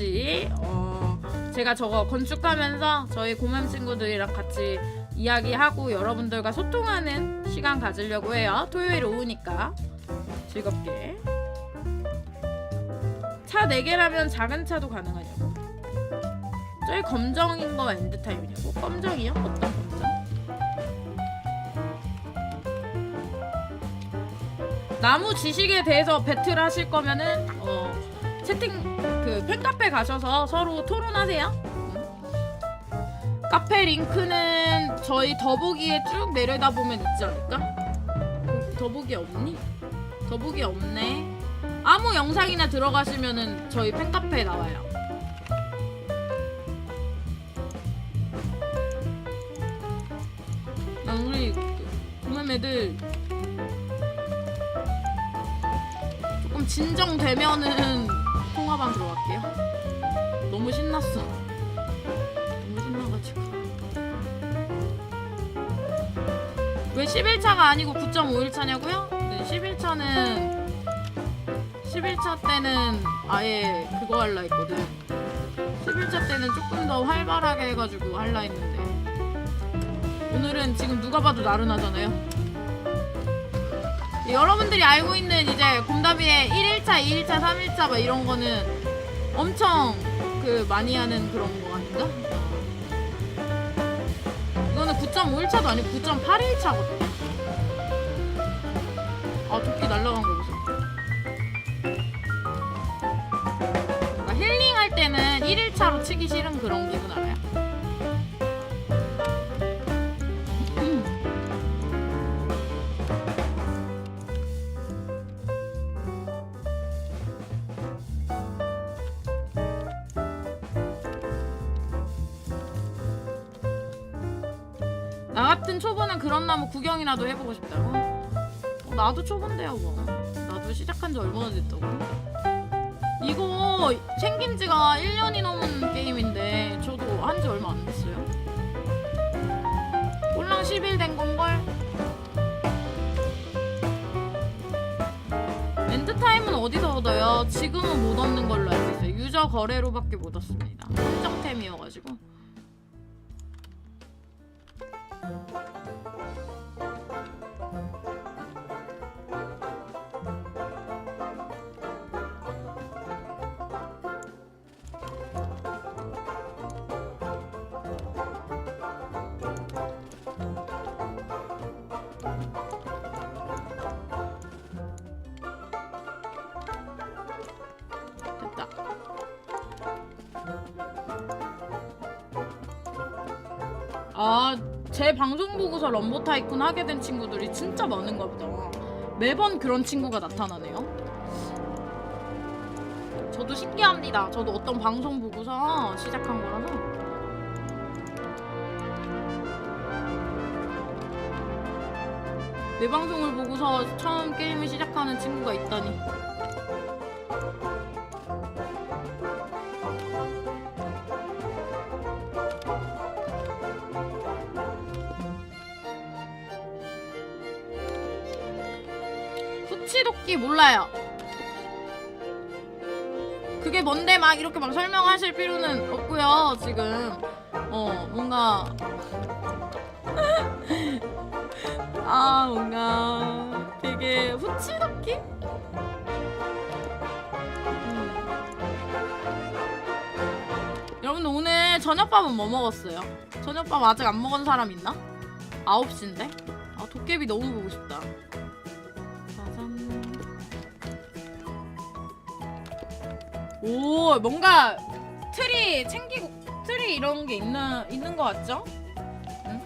같이 어 제가 저거 건축하면서 저희 고맘 친구들이랑 같이 이야기하고 여러분들과 소통하는 시간 가지려고 해요. 토요일 오후니까 즐겁게. 차 4개라면 작은 차도 가능하냐고. 저희 검정인 거 엔드타임이냐고? 검정이요? 어떤 검정? 나무 지식에 대해서 배틀 하실 거면은 어 채팅 그 팬카페 가셔서 서로 토론하세요. 응. 카페 링크는 저희 더보기에 쭉 내려다 보면 있지 않을까? 어, 더보기 없니? 더보기 없네. 아무 영상이나 들어가시면은 저희 팬카페에 나와요. 나 우리 그만 애들 조금 진정되면은 통화방 들어갈게요. 너무 신났어. 너무 신나가지고. 왜 11차가 아니고 9.5일차냐고요? 네, 11차는 11차 때는 아예 그거 할라 했거든. 11차 때는 조금 더 활발하게 해가지고 할라 했는데 오늘은 지금 누가 봐도 나른하잖아요. 여러분들이 알고 있는 이제 곰다비의 1일차, 2일차, 3일차 막 이런 거는 엄청 그 많이 하는 그런 거 아닌가? 이거는 9.5일차도 아니고 9.8일차거든. 아 도끼 날라간 거 보세요. 뭔가 힐링할 때는 1일차로 치기 싫은 그런 기분 알아요? 나 같은 초보는 그런 나무 구경이라도 해보고 싶다고? 어, 나도 초보인데요 뭐 나도 시작한 지 얼마나 됐다고 이거 생긴 지가 1년이 넘은 게임인데 저도 한 지 얼마 안 됐어요 꼴랑 10일 된 건걸? 엔드타임은 어디서 얻어요? 지금은 못 얻는 걸로 알고 있어요 유저 거래로밖에 못 얻습니다 한정템이어가지고 아, 제 방송 보고서 럼보 타이쿤 하게 된 친구들이 진짜 많은가 보다. 매번 그런 친구가 나타나네요. 저도 신기합니다. 저도 어떤 방송 보고서 시작한 거라서. 내 방송을 보고서 처음 게임을 시작하는 친구가 있다니. 후치도끼 몰라요. 그게 뭔데 막 이렇게 막 설명하실 필요는 없고요. 지금 어 뭔가 아 뭔가 되게 후치도끼? 음. 여러분 오늘 저녁밥은 뭐 먹었어요? 저녁밥 아직 안 먹은 사람 있나? 9시인데? 아 도깨비 너무 보고 싶다. 오 뭔가 틀이 챙기고 틀이 이런 게 있는 있는 것 같죠? 응?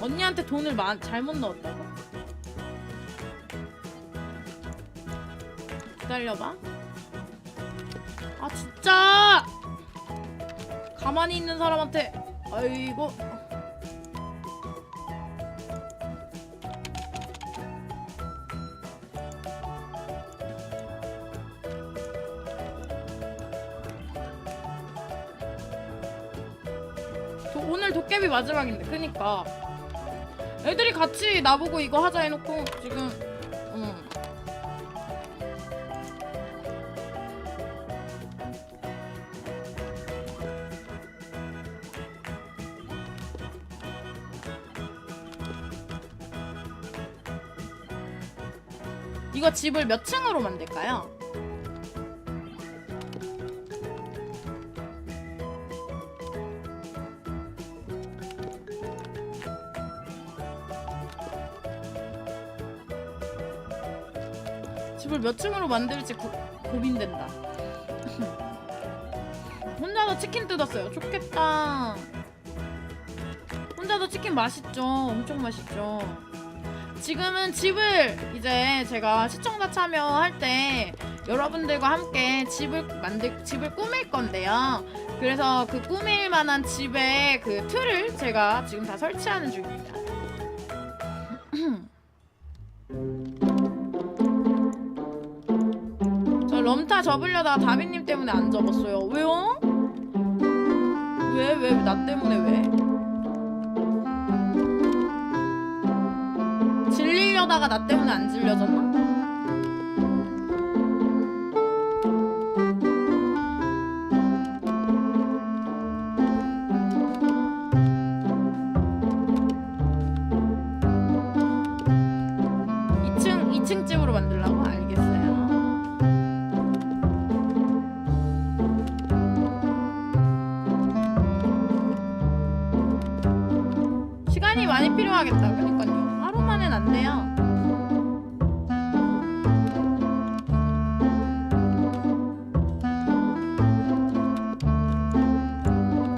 언니한테 돈을 마, 잘못 넣었다고? 기다려봐. 아 진짜 가만히 있는 사람한테 아이고 도, 오늘 도깨비 마지막인데 그니까 애들이 같이 나보고 이거 하자 해놓고 지금 이거 집을 몇 층으로 만들까요? 집을 몇 층으로 만들지 고, 고민된다. 혼자서 치킨 뜯었어요. 좋겠다. 혼자서 치킨 맛있죠. 엄청 맛있죠. 지금은 집을 이제 제가 시청자 참여할 때 여러분들과 함께 집을 만들 집을 꾸밀 건데요. 그래서 그 꾸밀 만한 집의 그 틀을 제가 지금 다 설치하는 중입니다. 럼타 접으려다가 다비님 때문에 안 접었어요. 왜요? 왜? 왜? 나 때문에 왜? 질리려다가 나 때문에 안 질려졌나? 만엔 안 돼요.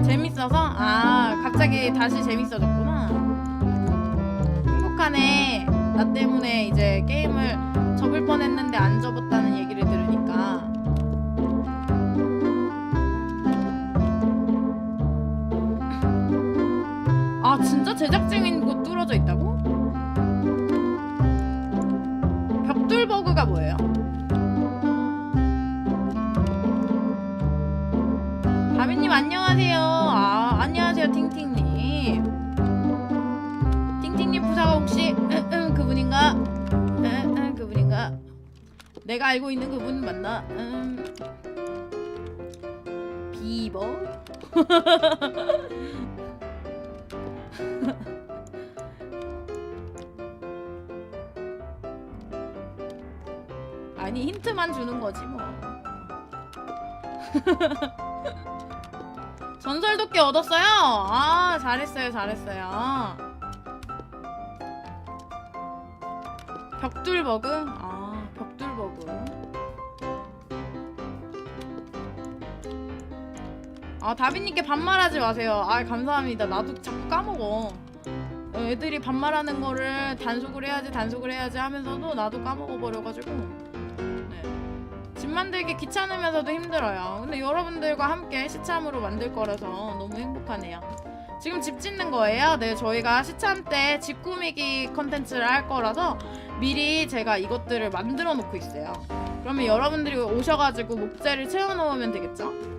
재밌어서? 아, 갑자기 다시 재밌어졌구나. 행복하네. 나 때문에 이제 게임을 접을 뻔 했는데 안 접었다는 얘기를 그분인가? 응, 응, 그분인가? 내가 알고 있는 그분 맞나? 음. 비버? 아니 힌트만 주는 거지 뭐. 전설 도끼 얻었어요? 아 잘했어요 잘했어요 벽돌 버그? 아 벽돌 버그 아 다비님께 반말하지 마세요 아 감사합니다 나도 자꾸 까먹어 어, 애들이 반말하는 거를 단속을 해야지 단속을 해야지 하면서도 나도 까먹어 버려가지고 네. 집 만들기 귀찮으면서도 힘들어요. 근데 여러분들과 함께 시참으로 만들 거라서 너무 행복하네요. 지금 집 짓는 거예요. 네, 저희가 시참 때 집 꾸미기 컨텐츠를 할 거라서 미리 제가 이것들을 만들어 놓고 있어요. 그러면 여러분들이 오셔가지고 목재를 채워 넣으면 되겠죠?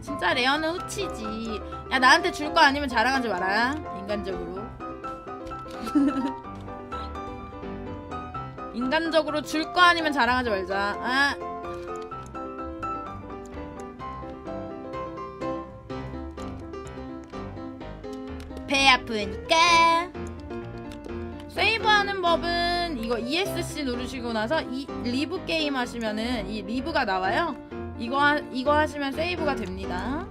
진짜 레어는 후치지. 야 나한테 줄 거 아니면 자랑하지 마라. 인간적으로. 인간적으로 줄 거 아니면 자랑하지 말자. 아. 배 아프니까. 세이브하는 법은 이거 ESC 누르시고 나서 이 리브 게임 하시면은 이 리브가 나와요. 이거 하, 이거 하시면 세이브가 됩니다.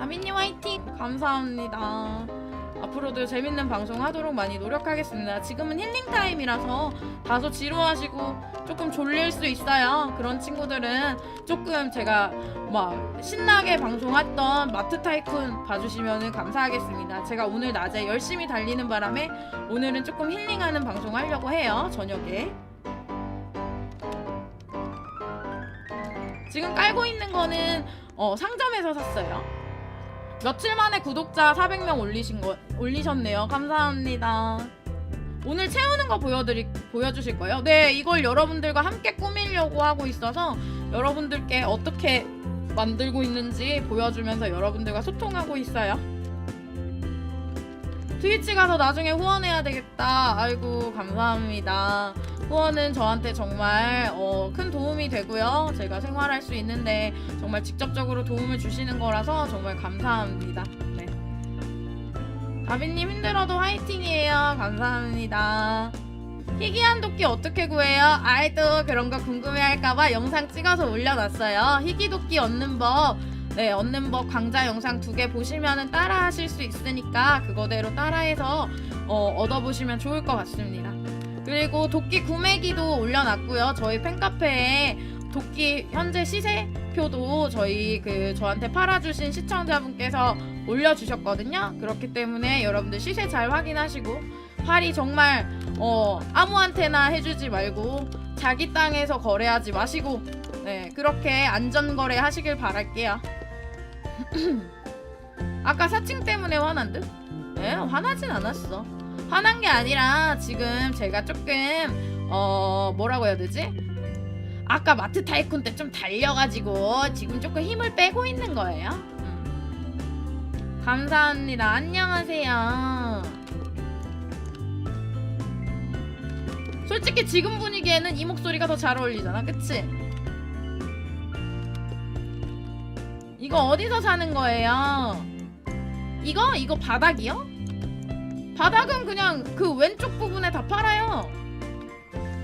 다미님 화이팅! 감사합니다. 앞으로도 재밌는 방송 하도록 많이 노력하겠습니다. 지금은 힐링 타임이라서 다소 지루하시고 조금 졸릴 수 있어요. 그런 친구들은 조금 제가 막 신나게 방송했던 마트 타이쿤 봐주시면 감사하겠습니다. 제가 오늘 낮에 열심히 달리는 바람에 오늘은 조금 힐링하는 방송 하려고 해요. 저녁에. 지금 깔고 있는 거는 어, 상점에서 샀어요. 며칠 만에 구독자 400명 올리신 거 올리셨네요. 감사합니다. 오늘 채우는 거 보여드리 보여주실 거예요? 네, 이걸 여러분들과 함께 꾸미려고 하고 있어서 여러분들께 어떻게 만들고 있는지 보여주면서 여러분들과 소통하고 있어요. 트위치 가서 나중에 후원해야 되겠다. 아이고 감사합니다. 후원은 저한테 정말 어, 큰 도움이 되고요. 제가 생활할 수 있는데 정말 직접적으로 도움을 주시는 거라서 정말 감사합니다. 네. 가비님 힘들어도 화이팅이에요. 감사합니다. 희귀한 도끼 어떻게 구해요? 아이도 그런 거 궁금해할까봐 영상 찍어서 올려놨어요. 희귀 도끼 얻는 법, 네 얻는 법 강좌 영상 두 개 보시면은 따라 하실 수 있으니까 그거대로 따라해서 어, 얻어보시면 좋을 것 같습니다. 그리고 도끼 구매기도 올려놨고요. 저희 팬카페에 도끼 현재 시세표도 저희 그 저한테 팔아주신 시청자분께서 올려주셨거든요. 그렇기 때문에 여러분들 시세 잘 확인하시고 팔이 정말 어 아무한테나 해주지 말고 자기 땅에서 거래하지 마시고 네 그렇게 안전 거래 하시길 바랄게요. 아까 사칭 때문에 화난 듯? 네 화나진 않았어. 화난 게 아니라 지금 제가 조금 어 뭐라고 해야 되지? 아까 마트 타이쿤 때 좀 달려가지고 지금 조금 힘을 빼고 있는 거예요. 음. 감사합니다. 안녕하세요. 솔직히 지금 분위기에는 이 목소리가 더 잘 어울리잖아, 그치? 이거 어디서 사는 거예요? 이거? 이거 바닥이요? 바닥은 그냥 그 왼쪽 부분에 다 팔아요.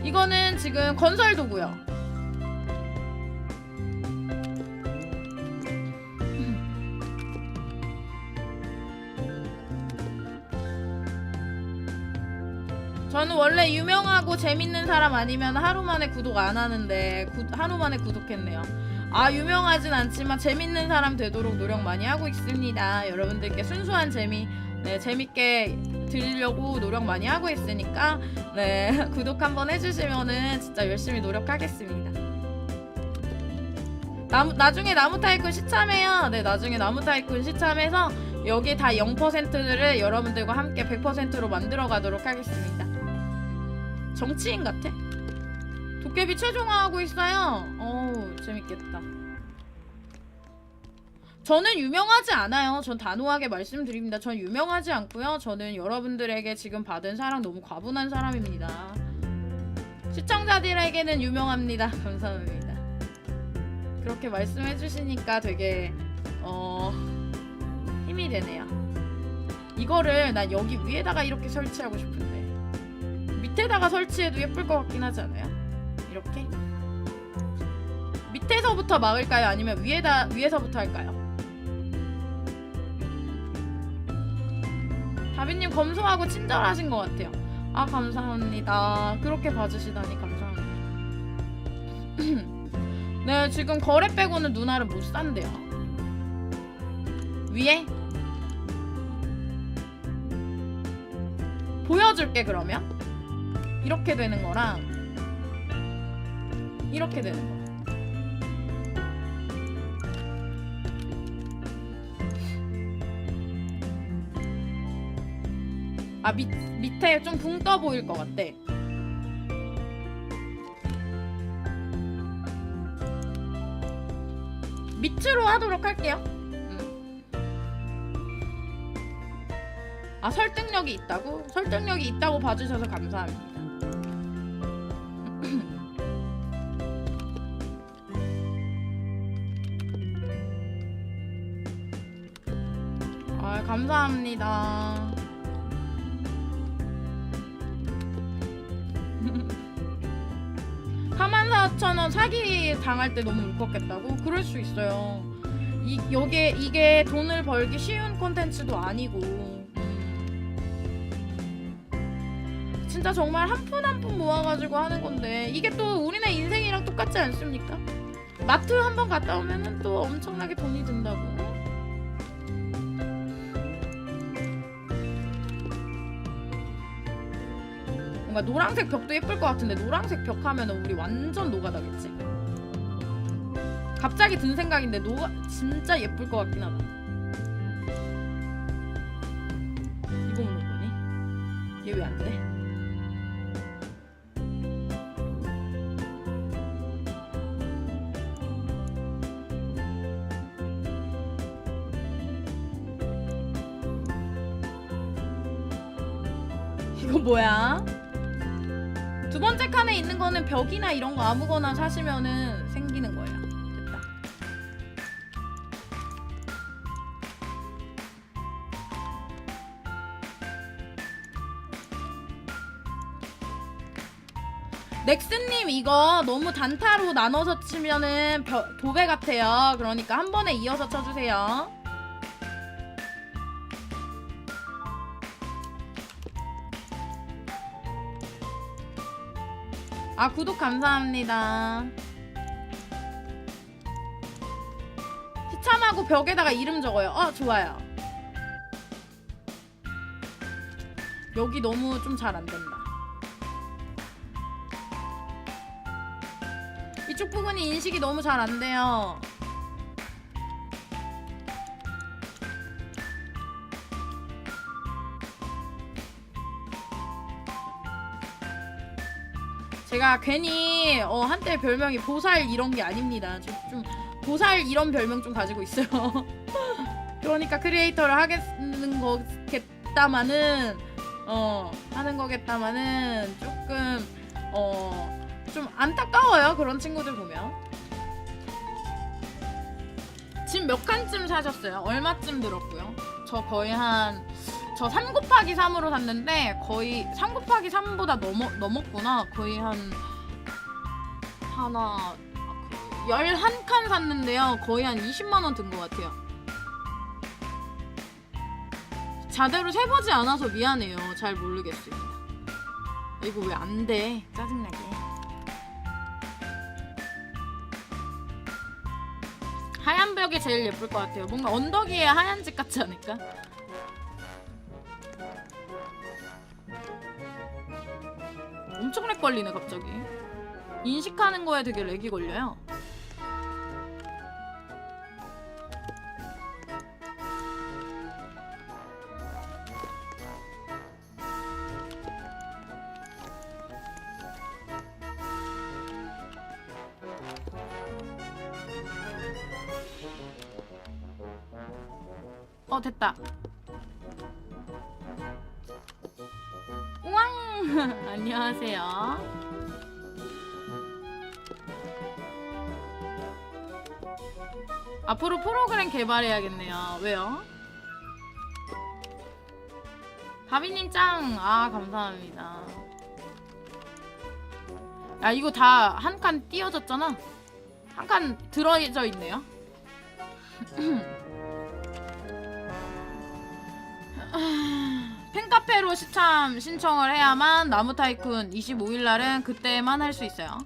이거는 지금 건설 도구요. 저는 원래 유명하고 재밌는 사람 아니면 하루 만에 구독 안 하는데 구, 하루 만에 구독했네요. 아 유명하진 않지만 재밌는 사람 되도록 노력 많이 하고 있습니다. 여러분들께 순수한 재미, 네 재밌게 들으려고 노력 많이 하고 있으니까 네 구독 한번 해주시면은 진짜 열심히 노력하겠습니다. 나무, 나중에 나무 타이쿤 시참해요. 네 나중에 나무 타이쿤 시참해서 여기 다 0%를 여러분들과 함께 100%로 만들어 가도록 하겠습니다. 정치인 같아. 도깨비 최종화하고 있어요. 어우, 재밌겠다. 저는 유명하지 않아요. 전 단호하게 말씀드립니다. 전 유명하지 않고요. 저는 여러분들에게 지금 받은 사랑 너무 과분한 사람입니다. 시청자들에게는 유명합니다. 감사합니다. 그렇게 말씀해 주시니까 되게 어 힘이 되네요. 이거를 난 여기 위에다가 이렇게 설치하고 싶은데 밑에다가 설치해도 예쁠 것 같긴 하지 않아요? 이렇게 밑에서부터 막을까요? 아니면 위에다 위에서부터 할까요? 다비님 검소하고 친절하신 것 같아요. 아 감사합니다. 그렇게 봐주시다니 감사합니다. 네 지금 거래 빼고는 누나를 못 산대요. 위에 보여줄게 그러면 이렇게 되는 거랑 이렇게 되는 거. 아 밑, 밑에 좀 붕 떠 보일 것 같대. 밑으로 하도록 할게요. 음. 아 설득력이 있다고? 설득력이 있다고 봐주셔서 감사합니다. 아 감사합니다. 사만 4천 원 사기 당할 때 너무 울컥했다고? 그럴 수 있어요. 이 여기 이게 돈을 벌기 쉬운 콘텐츠도 아니고 음. 진짜 정말 한 푼 한 푼 모아가지고 하는 건데 이게 또 우리네 인생이랑 똑같지 않습니까? 마트 한 번 갔다 오면은 또 엄청나게 돈이 든다고. 뭔가 노란색 벽도 예쁠 것 같은데 노란색 벽 하면은 우리 완전 노가다겠지? 갑자기 든 생각인데 노가 진짜 예쁠 것 같긴 하다. 벽이나 이런 거 아무거나 사시면은 생기는 거예요. 됐다. 넥슨님 이거 너무 단타로 나눠서 치면은 벼- 도배 같아요. 그러니까 한 번에 이어서 쳐주세요. 아 구독 감사합니다. 시참하고 벽에다가 이름 적어요. 어 좋아요. 여기 너무 좀 잘 안 된다. 이쪽 부분이 인식이 너무 잘 안 돼요. 제가 괜히 어, 한때 별명이 보살 이런 게 아닙니다. 좀, 좀 보살 이런 별명 좀 가지고 있어요. 그러니까 크리에이터를 하겠는 거겠다마는 어 하는 거겠다마는 조금 어 좀 안타까워요 그런 친구들 보면. 집 몇 칸쯤 사셨어요? 얼마쯤 들었고요? 저 거의 한 저 3 곱하기 3으로 샀는데 거의 3 곱하기 3보다 넘어, 넘었구나. 거의 한 하나 그 11칸 샀는데요. 거의 한 20만 원 든 것 같아요. 자대로 세보지 않아서 미안해요. 잘 모르겠습니다. 이거 왜 안 돼? 짜증나게. 하얀 벽이 제일 예쁠 것 같아요. 뭔가 언덕 위에 하얀 집 같지 않을까? 엄청 렉 걸리네 갑자기. 인식하는 거에 되게 렉이 걸려요. 어 됐다. 안녕하세요. 앞으로 프로그램 개발해야겠네요. 왜요? 바비님 짱! 아, 감사합니다. 야, 이거 다 한 칸 띄어졌잖아? 한 칸 들어져 있네요. 카페로 시참 신청을 해야만 나무 타이쿤 25일 날은 그때만 할 수 있어요.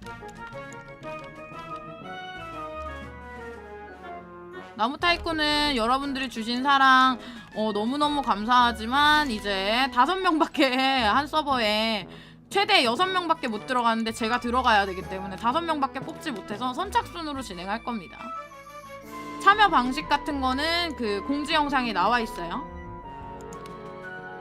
나무 타이쿤은 여러분들이 주신 사랑 어, 너무너무 감사하지만 이제 다섯 명밖에 한 서버에 최대 여섯 명밖에 못 들어가는데 제가 들어가야 되기 때문에 다섯 명밖에 뽑지 못해서 선착순으로 진행할 겁니다. 참여 방식 같은 거는 그 공지 영상에 나와 있어요.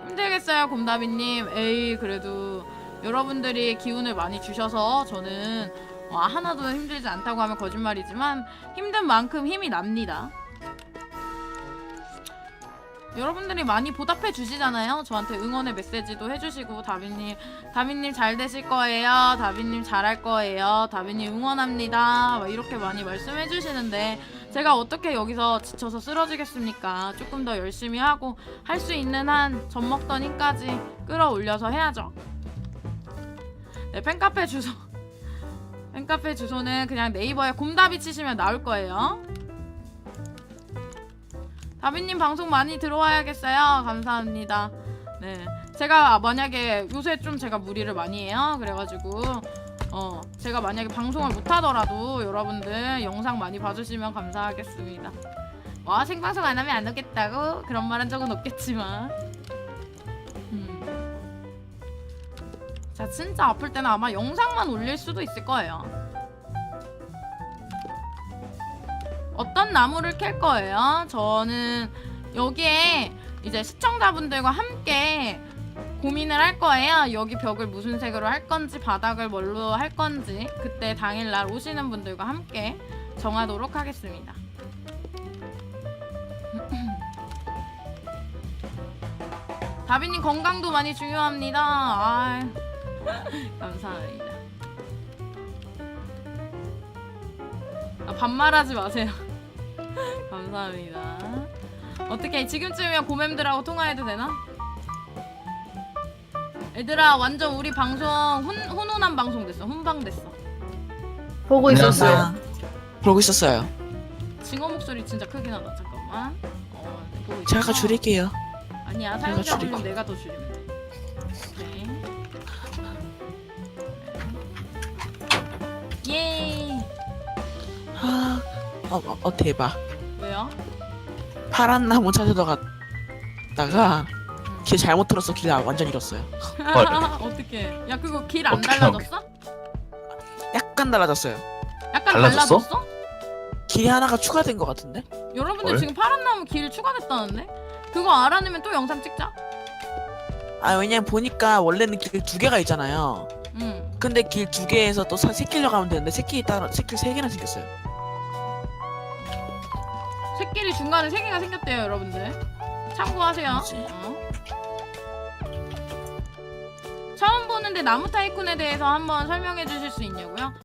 힘들겠어요, 곰다비님. 에이, 그래도 여러분들이 기운을 많이 주셔서 저는 어, 하나도 힘들지 않다고 하면 거짓말이지만 힘든 만큼 힘이 납니다. 여러분들이 많이 보답해 주시잖아요. 저한테 응원의 메시지도 해주시고 다비님, 다비님 잘 되실 거예요. 다비님 잘할 거예요. 다비님 응원합니다. 막 이렇게 많이 말씀해 주시는데 제가 어떻게 여기서 지쳐서 쓰러지겠습니까? 조금 더 열심히 하고 할 수 있는 한 젖 먹던 힘까지 끌어올려서 해야죠. 네, 팬카페 주소. 팬카페 주소는 그냥 네이버에 곰다비 치시면 나올 거예요. 다비님 방송 많이 들어와야겠어요. 감사합니다. 네, 제가 만약에 요새 좀 제가 무리를 많이 해요. 그래가지고 어 제가 만약에 방송을 못하더라도 여러분들 영상 많이 봐주시면 감사하겠습니다. 와 생방송 안 하면 안 오겠다고 그런 말 한 적은 없겠지만. 음. 자 진짜 아플 때는 아마 영상만 올릴 수도 있을 거예요. 어떤 나무를 캘 거예요? 저는 여기에 이제 시청자분들과 함께 고민을 할 거예요. 여기 벽을 무슨 색으로 할 건지, 바닥을 뭘로 할 건지, 그때 당일날 오시는 분들과 함께 정하도록 하겠습니다. 다비님 건강도 많이 중요합니다. 아, 감사합니다. 아, 반말하지 마세요. 감사합니다. 어떻게 지금쯤이면 고맴들하고 통화해도 되나? 얘들아 완전 우리 방송 훈, 훈훈한 방송 됐어. 훈방 됐어. 보고. 있었어요. 그러고 있었어요. 징어 목소리 진짜 크긴 하다. 잠깐만. 어, 네, 보고 제가. 줄일게요. 아니야 사용자 줄이고. 내가 더 줄이면 돼. 오케이. 예. 아, 어, 어, 어, 대박. 왜요? 파란 나무 찾으러 갔다가 길 잘못 들었어. 길 완전 잃었어요. 헐. 어떻게? 야 그거 길 안 어떡해, 달라졌어? 약간 달라졌어요. 약간 달라졌어? 달라졌어? 길이 하나가 추가된 것 같은데? 여러분들 헐. 지금 파란 나무 길 추가됐다는데? 그거 알아내면 또 영상 찍자. 아 왜냐면 보니까 원래는 길 두 개가 있잖아요. 응. 근데 길 두 개에서 또세 길로 가면 되는데 새끼 따라 새끼 세 개나 생겼어요. 새끼리 중간에 세 개가 생겼대요, 여러분들. 참고하세요. 뭐지? 어. 보는데 나무 타이쿤에 대해서 한번 설명해 주실 수 있냐고요?